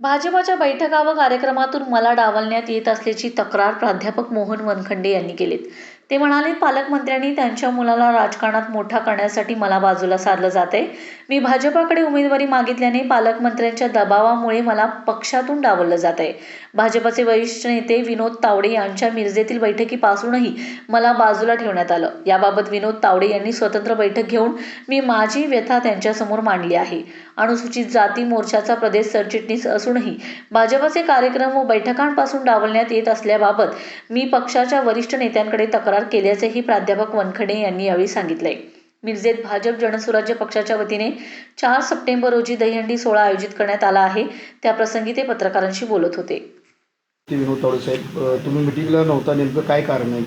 भाजपाच्या बैठका व कार्यक्रमातून मला डावलण्यात येत असल्याची तक्रार प्राध्यापक मोहन वनखंडे यांनी केलीत. ते म्हणाले पालकमंत्र्यांनी त्यांच्या मुलाला राजकारणात मोठा करण्यासाठी मला बाजूला सारलं जाते मी भाजपाकडे उमेदवारी मागितल्याने पालकमंत्र्यांच्या दबावामुळे मला पक्षातून डावललं जात आहे भाजपचे वरिष्ठ नेते विनोद तावडे यांच्या मिरजेतील बैठकीपासूनही मला बाजूला ठेवण्यात आलं. याबाबत विनोद तावडे यांनी स्वतंत्र बैठक घेऊन मी माझी व्यथा त्यांच्यासमोर मांडली आहे. अनुसूचित जाती मोर्चाचा प्रदेश सरचिटणीस असूनही भाजपचे कार्यक्रम व बैठकांपासून डावलण्यात येत असल्याबाबत मी पक्षाच्या वरिष्ठ नेत्यांकडे तक्रार केल्याचेही प्राध्यापक वनखडे यांनी यावेळी सांगितले मिरजेत भाजप जनसुराज्य पक्षाच्या वतीने चार सप्टेंबर रोजी दहीहंडी सोहळा आयोजित करण्यात आला आहे. त्याप्रसंगी ते पत्रकारांशी बोलत होते. विनोद तावडे साहेब तुम्ही मिटिंगला नव्हता. नेमकं काय कारण आहे?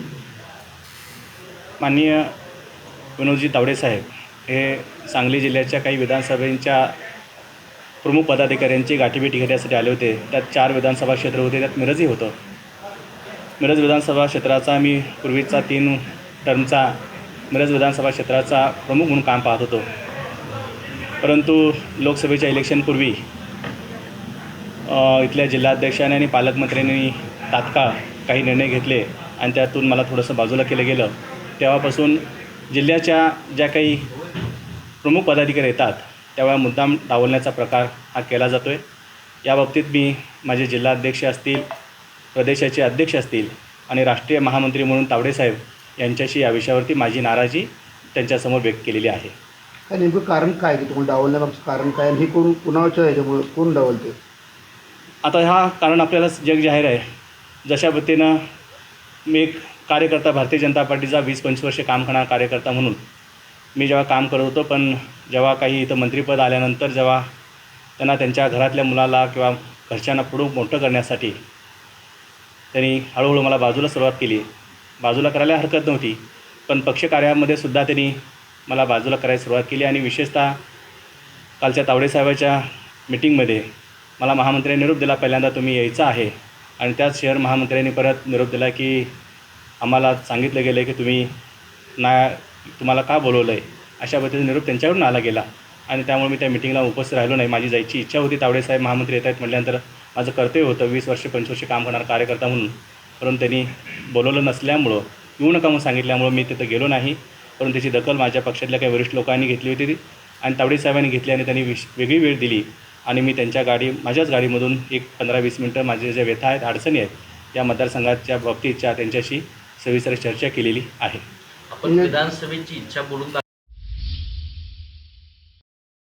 माननीय विनोदजी तावडे साहेब हे सांगली जिल्ह्याच्या काही विधानसभेच्या प्रमुख पदाधिकाऱ्यांची गाठीभेटी घेण्यासाठी आले होते. त्यात चार विधानसभा क्षेत्र होते. त्यात मिरजही होतं. मिरज विधानसभा क्षेत्राचा मी पूर्वीचा तीन टर्मचा मिरज विधानसभा क्षेत्राचा प्रमुख म्हणून काम पाहत होतो. परंतु लोकसभेच्या इलेक्शनपूर्वी इथल्या जिल्हाध्यक्षाने आणि पालकमंत्र्यांनी तात्काळ काही निर्णय घेतले आणि त्यातून मला थोडंसं बाजूला केलं गेलं. तेव्हापासून जिल्ह्याच्या ज्या काही प्रमुख पदाधिकारी येतात त्यावेळा मुद्दाम डावलण्याचा प्रकार हा केला जातो आहे याबाबतीत मी माझे जिल्हाध्यक्ष असतील प्रदेशाचे अध्यक्ष असतील आणि राष्ट्रीय महामंत्री म्हणून तावडेसाहेब यांच्याशी या विषयावरती माझी नाराजी त्यांच्यासमोर व्यक्त केलेली आहे. काय नेमकं कारण काय की तुम्हाला डावलण्यामागचं कारण काय? आणि हे कोण कुणाच्या ह्याच्यामुळे कोण डावलते आता हा कारण आपल्याला जग जाहीर आहे. जशा पद्धतीनं मी एक कार्यकर्ता भारतीय जनता पार्टीचा वीस पंचवीस वर्षे काम करणारा कार्यकर्ता म्हणून मी जेव्हा काम करत होतो पण जेव्हा काही इथं मंत्रिपद आल्यानंतर जेव्हा त्यांना त्यांच्या घरातल्या मुलाला किंवा घरच्यांना पुढं मोठं करण्यासाठी त्यांनी हळूहळू मला बाजूला सुरुवात केली. बाजूला करायला हरकत नव्हती पण पक्षकार्यामध्ये सुद्धा त्यांनी मला बाजूला करायला सुरुवात केली आणि विशेषतः कालच्या तावडेसाहेबाच्या मिटिंगमध्ये मला महामंत्र्यांनी निरोप दिला पहिल्यांदा तुम्ही यायचं आहे. आणि त्याच शहर महामंत्र्यांनी परत निरोप दिला की आम्हाला सांगितलं गेलं की तुम्ही ना तुम्हाला का बोलवलं आहे अशा पद्धतीने निरोप त्यांच्याकडून आला गेला. आणि त्यामुळे मी त्या मिटिंगला उपस्थित राहिलो नाही. माझी जायची इच्छा होती. तावडेसाहेब महामंत्री येत आहेत म्हटल्यानंतर माझं कर्तव्य होतं वीस वर्षे पंचवीस वर्षे काम करणारा कार्यकर्ता म्हणून. परंतु त्यांनी बोलवलं नसल्यामुळं येऊ नका म्हणून सांगितल्यामुळं मी तिथं गेलो नाही. परंतु त्याची दखल माझ्या पक्षातल्या काही वरिष्ठ लोकांनी घेतली होती आणि तावडे साहेबांनी घेतली आणि त्यांनी विश वेगळी वेळ दिली. आणि मी त्यांच्या गाडी माझ्याच गाडीमधून एक पंधरा वीस मिनटं माझे ज्या व्यथा आहेत अडचणी आहेत या मतदारसंघाच्या बाबतीतच्या त्यांच्याशी सविस्तर चर्चा केलेली आहे. आपण विधानसभेची इच्छा बोलून